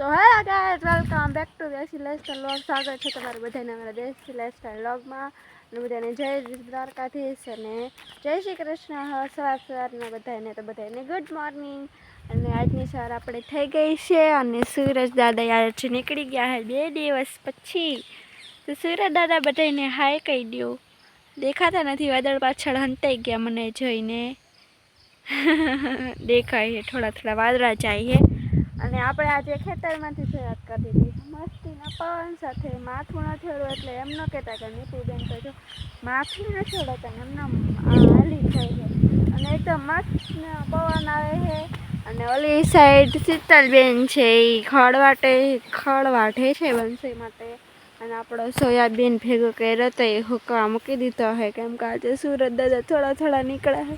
તો hello guys welcome back to desi lifestyle vlog સ્વાગત છે તમારું બધાને અમારા દેશી લાઈફસ્ટાઈલ વ્લોગમાં અને બધાને જય દ્વારકાધીશ અને જય શ્રી કૃષ્ણ. સવાર સવારના બધાને તો બધાને ગુડ મોર્નિંગ અને આજની સવાર આપણે થઈ ગઈ છે અને સૂરજ દાદા આજે નીકળી ગયા છે બે દિવસ પછી. તો સૂરજ દાદા બધાને હાય કહી દો દેખાતા નથી, વાદળ પાછળ હંતાઈ ગયા મને જોઈને. દેખાય છે થોડા થોડા વાદળા જાય છે. અને આપણે આજે ખેતરમાંથી શરૂઆત કરી દીધી. મસ્તીના પવન સાથે માથું ન છોડો એટલે એમ ન કહેતા કે નીતુબેન તો જો માથું ન છોડો ને એમના હાલી થાય છે. અને એકદમ મસ્ત પવન આવે છે. અને ઓલી સાઈડ શીતલબેન છે, એ ખળવાટે ખળવાટે છે બંસી માટે. અને આપણો સોયાબીન ભેગો કર્યો તો એ હુકવા મૂકી દીધો છે. કેમ કે આજે સુરત દાદા થોડા થોડા નીકળે છે.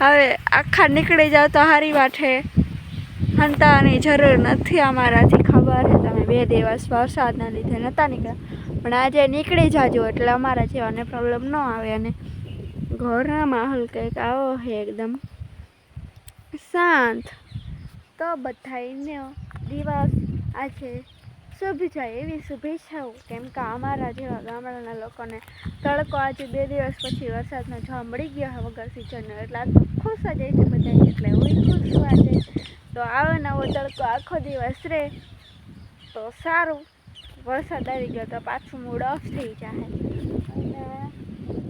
હવે આખા નીકળી જાવ તો હારી છે હંતાની જરૂર નથી અમારાથી ખબર. છે તમે બે દિવસ વરસાદના લીધે નહોતા નીકળ્યા. પણ આજે નીકળી જાજો એટલે અમારા જેવાને પ્રોબ્લેમ ન આવે અને ઘરના માહોલ કંઈક આવો છે એકદમ. શાંત. તો બધાને દિવસ આજે શુભ જાય એવી શુભેચ્છાઓ. કેમ કે અમારા જેવા ગામડાના લોકોને તડકો આજે બે દિવસ પછી વરસાદનો જોવા મળી ગયો વગર સિઝનનો એટલે આ તો ખુશ જ છે બધા એટલે હું ખુશ આજે. તો આવો નવો તડકો આખો દિવસ રહે તો સારું. વરસાદ આવી ગયો તો પાછું મૂડ ઓફ થઈ જાય અને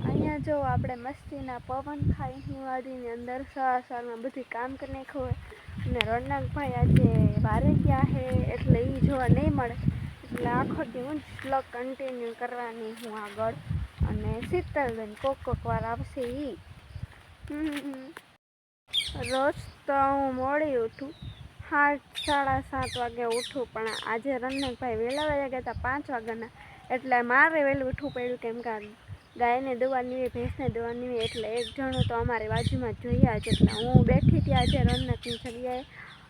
અહીંયા જો આપણે મસ્તીના પવન ખાઈ હિવાળીની અંદર સવાર સવારમાં બધી કામ કરી નાખ્યું હોય. અને રોનકભાઈ આજે બારે ગયા છે એટલે એ જોવા નહીં મળે. એટલે આખો દિવસ સ્લગ કન્ટિન્યુ કરવાની હું આગળ. અને શીતલબેન કોક કોક વાર આવશે એ રોજ તો હું મોડી ઉઠું. સાત સાડા સાત વાગે ઉઠું, પણ આજે રનકભાઈ વહેલા વાગ્યા ગયા હતા પાંચ વાગ્યાના. એટલે મારે વહેલું ઉઠવું પડ્યું કેમ કે ગાયને દવા હોય, ભેંસને દવાની હોય, એટલે એક જણું તો અમારી બાજુમાં જોઈએ જ એટલે હું બેઠી હતી આજે રનકની જગ્યાએ.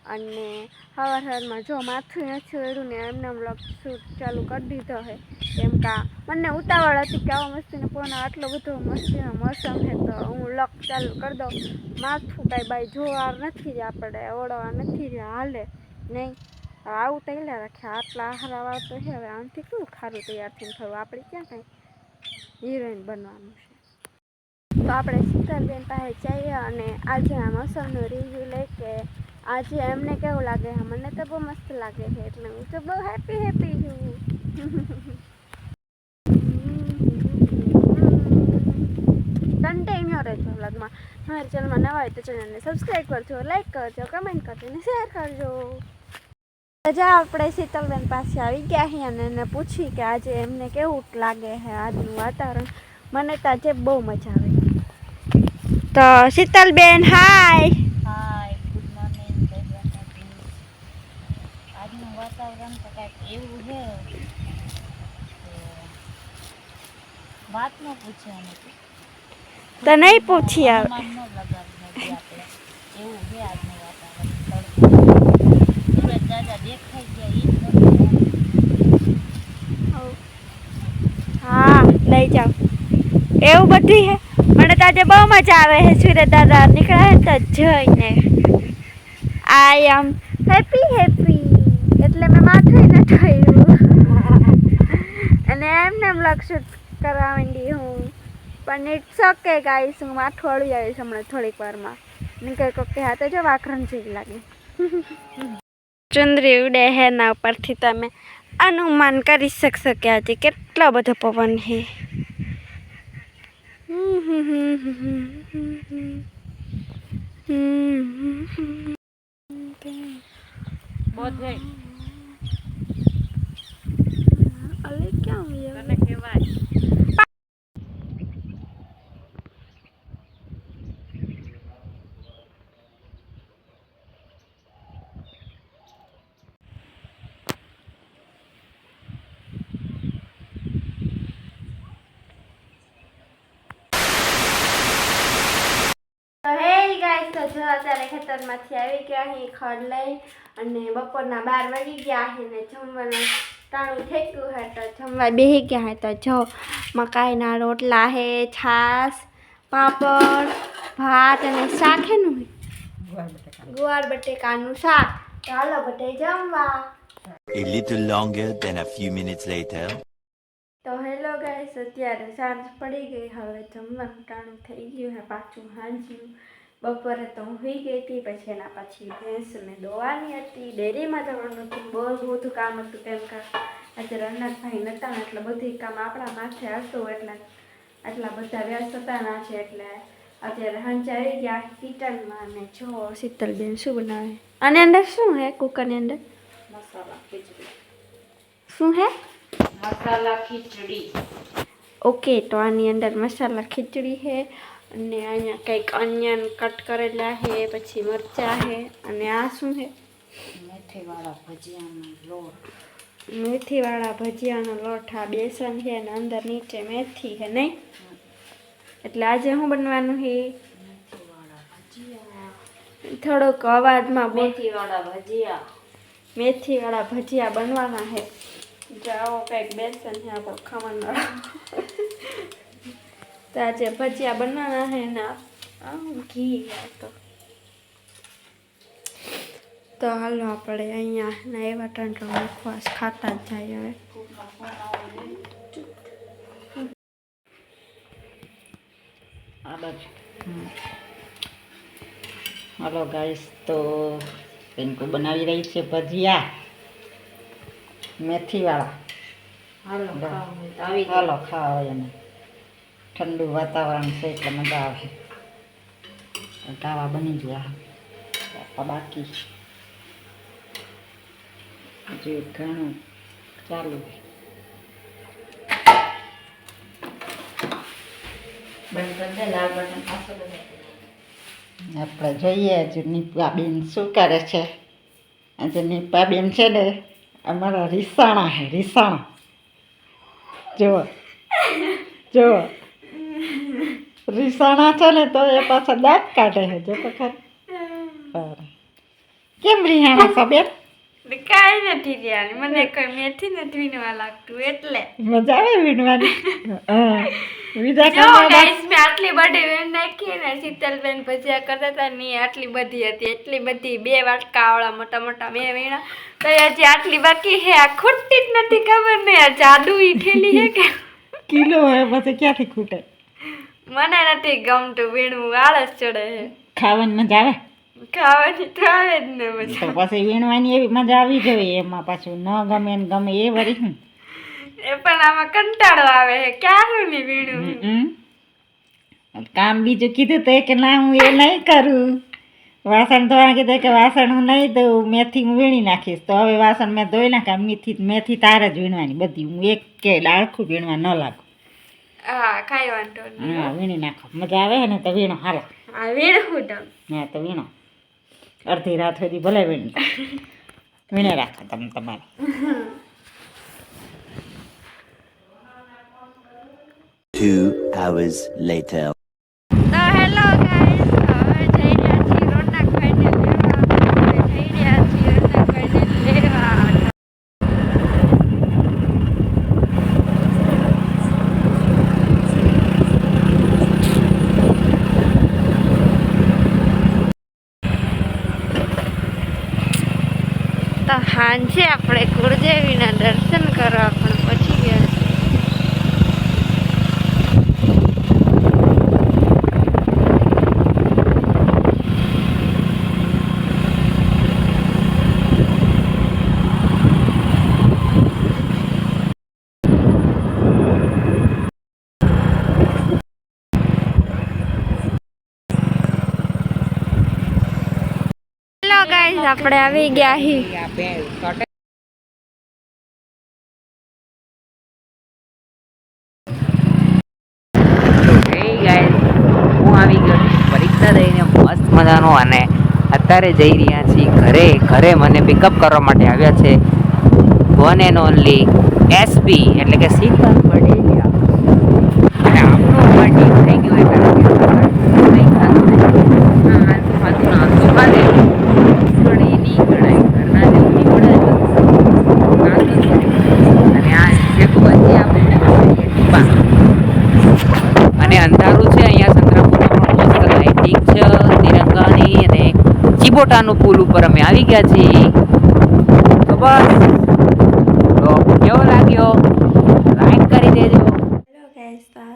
અને સવાર સવારમાં જો માથું નથી વેડું ને એમને બ્લોગ શૂટ ચાલુ કરી દીધો છે કેમ કે મને ઉતાવળ હતી કે આવો મસ્તીને ફોન આટલો બધો મસ્તીનો મોસમ છે તો હું લોક ચાલુ કરી દઉં. માથું કાંઈ બાઈ જોવાર નથી જ આપણે, ઓળવા નથી જ હાલે. નહીં આવું તૈયાર રાખ્યા આટલા હારાવાળા તો છે હવે આમથી કેવું ખારું તૈયાર થઈને થયું આપણે ક્યાં કાંઈ હિરોઈન બનવાનું છે? તો આપણે શીતલબેન પાસે જઈએ અને આજના મોસમનું રિવ્યૂ લઈ કે આજે એમને કેવું લાગે? છે મને તો બહુ મસ્ત લાગે છે એટલે હું તો બહુ હેપી હેપી છું. કન્ટિન્યુ રહેજો વ્લોગમાં. મારી ચેનલમાં નવા હોય તો ચેનલને સબસ્ક્રાઈબ કરજો લાઈક કરજો કમેન્ટ કરજો અને શેર કરજો. રજા, આપણે શીતલબેન પાસે આવી ગયા છીએ અને એને પૂછી કે આજે એમને કેવું લાગે છે આજનું વાતાવરણ? મને તો આજે બહુ મજા આવે. તો શીતલબેન હાય ગુડ મોર્નિંગ જય દ્વારકાધીશ આજનું વાતાવરણ તો કાંઈક એવું છે કે વાત ન પૂછવાની તો નહીં પૂછી આવે અનુમાન ન લગાવી શકીએ આપણે એવું છે આજનું વાતાવરણ તડકો સુરત દાદા દેખાઈ ગયા એ જ નથી હા લઈ જાઓ એવું બધું છે મને તો આજે બહુ મજા આવે છે સુરત દાદા નીકળ્યા તો જોઈને આઈ એમ હેપી હેપી એટલે મેં માથું ન ધોયું અને એમને એમ લક્ષ્ય કરવા માંડી હું પણ ઇટ્સ ઓકે ગાઈસ હું માથું અળી આવીશ હમણાં થોડીક વારમાં ને કંઈક ઓકે હા તો જો વાકરણ જેવી લાગે ચુંદરી ઉડે હે ના ઉપરથી તમે અનુમાન કરી શકશો કે આજે કેટલો બધો પવન છે બધે અલે ક્યાં ગયા તને કહેવાય. જો અત્યારે ખેતરમાંથી આવી ગયા અહીં ખડ લઈ અને બપોરના બાર વાગી ગયા છે ને જમવાનું. ટાણું થઈ ગયું હે તો જમવા બેસી ગયા હે તો જો મકાઈના રોટલા હે છાશ પાપડ ભાત અને શાક હેનું ગુવાર બટેકાનું શાક. ચાલો બધે જમવા. A little longer than a few minutes later. તો હેલો ગાઈસ અત્યારે સાંજ પડી ગઈ. હવે જમવાનું ટાણું થઈ ગયું હે પાછું હાંજનું બપોરે તો હું સુઈ ગઈ હતી પછી એના પછી ભેંસને દોવાની હતી ડેરીમાં જવાનું હતું બહુ બધું કામ હતું કેમ કે આજે રણનાથભાઈ નહોતા એટલે બધી કામ આપણા માથે હતું એટલે આટલા બધા વ્યસ્ત હતા ના છે એટલે અત્યારે હાંજે આવી ગયા કિચનમાં અને જો શીતલબેન શું બનાવે? આની અંદર શું હે કુકરની અંદર? મસાલા ખીચડી. શું હે? મસાલા ખીચડી. ઓકે તો આની અંદર મસાલા ખીચડી છે અને અહીંયા કંઈક અનિયન કટ કરેલા છે પછી મરચાં છે અને આ શું છે મેથીવાળા ભજીયાનો લોટ. મેથીવાળા ભજીયાનો લોટ આ બેસન છે અને અંદર નીચે મેથી છે નહીં? એટલે આજે શું બનવાનું છે થોડોક અવાજમાં મેથીવાળા ભજીયા. મેથીવાળા ભજીયા બનવાના છે જાઓ કંઈક બેસન છે આપણો ખમણ તો આજે ભજીયા બનવાના હે ને ઘી તો તો હાલો આપણે અહીંયા ના એવા ટંટો મુખવાસ ખાતા જ જાય હવે. હાલો હલો ગાઈસ તો પેનકુ બનાવી રહી છે ભજીયા. મેથીવાળા. હાલો હાલો ખાવા એને. ઠંડુ વાતાવરણ છે એટલે મજા આવે. ધાવા બની ગયા. બાકી હજુ ઘણું ચાલુ આપણે જોઈએ હજુ નીપાબેન શું કરે છે આજે નીપાબેન છે ને અમારા રીસાણા હે રીસાણા. જુઓ. જુઓ. રીસાણા છે ને તો એ પાછા દાંત કાઢે છે જો તો ખરી. કેમ રિહાણા છો બેન? કાંઈ નથી રહ્યા મને કોઈ મેથી નથી વીણવા લાગતું એટલે. મજા આવે વીણવાની? હા. બીજા ગાઈસ મેં આટલી બધી વીણ નાખી ને શીતલબેન ભજીયા કરતા હતા ને આટલી બધી હતી એટલી બધી બે વાટકા આવડા મોટા મોટા મેં વીણા. તો એ હજી આટલી બાકી હે આ ખૂટતી જ નથી ખબર ને આ જાદુ ઈ ઠેલી હે કે? કિલો હોય પછી ક્યાંથી ખૂટે? મને નથી ગમતું વીણવું આળસ ચડે છે. ખાવાની મજા આવે? ખાવાની તો આવે જ ને મજા. પછી વીણવાની એવી મજા આવી જોઈએ એમાં પાછું ન ગમે ને ગમે એ વળી હું એ પણ આમાં કંટાળો આવે છે ક્યારું નહીં વીણું. કામ બીજું કીધું તો કે ના હું એ નહીં કરું. વાસણ ધોવાનું કીધું કે વાસણ હું નહીં દઉં મેથી હું વીણી નાખીશ. તો હવે વાસણ મેં ધોઈ નાખ્યા મેથી મેથી તારે જ વીણવાની બધી. હું એક કે ડાળખું વીણવા ન લાગુ. હા કાંઈ વાંધો નહીં હા વીણી નાખો. મજા આવે ને તો વીણો હાલો. હા વીણવું તમ. હા તો વીણો. અડધી રાત સુધી ભલે વીણી વીણે રાખો તમે તમારે. Two hours later. તો હેલો ગાઈસ હવે જઈ રહ્યા છીએ રોનકભાઈને લેવા હવે જઈ રહ્યા છીએ રોનકભાઈને લેવા તો હાંજે આપણે કુળદેવીના દર્શન કરવા પણ પહોંચી ગયા છીએ હેલો ગાઈસ આપણે આવી ગયા હી. પરીક્ષા દઈને મસ્ત મજાનું અને અત્યારે જઈ રહ્યા છીએ ઘરે. ઘરે મને પિકઅપ કરવા માટે આવ્યા છે વન એન્ડ ઓનલી એસપી એટલે કે શીતલ બડેલિયા સાપકોટાનું પુલ ઉપર અમે આવી ગયા છીએ. તો બસ. તો કેવો લાગ્યો? લાઈક કરી દેજો.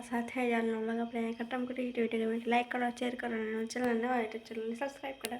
સાથે જ આજનો બ્લોગ આપણે ખતમ કરી વીડિયો ગમે લાઈક કરો શેર કરો અને ચેનલ ન હોય તો ચેનલને સબસ્ક્રાઈબ કરો.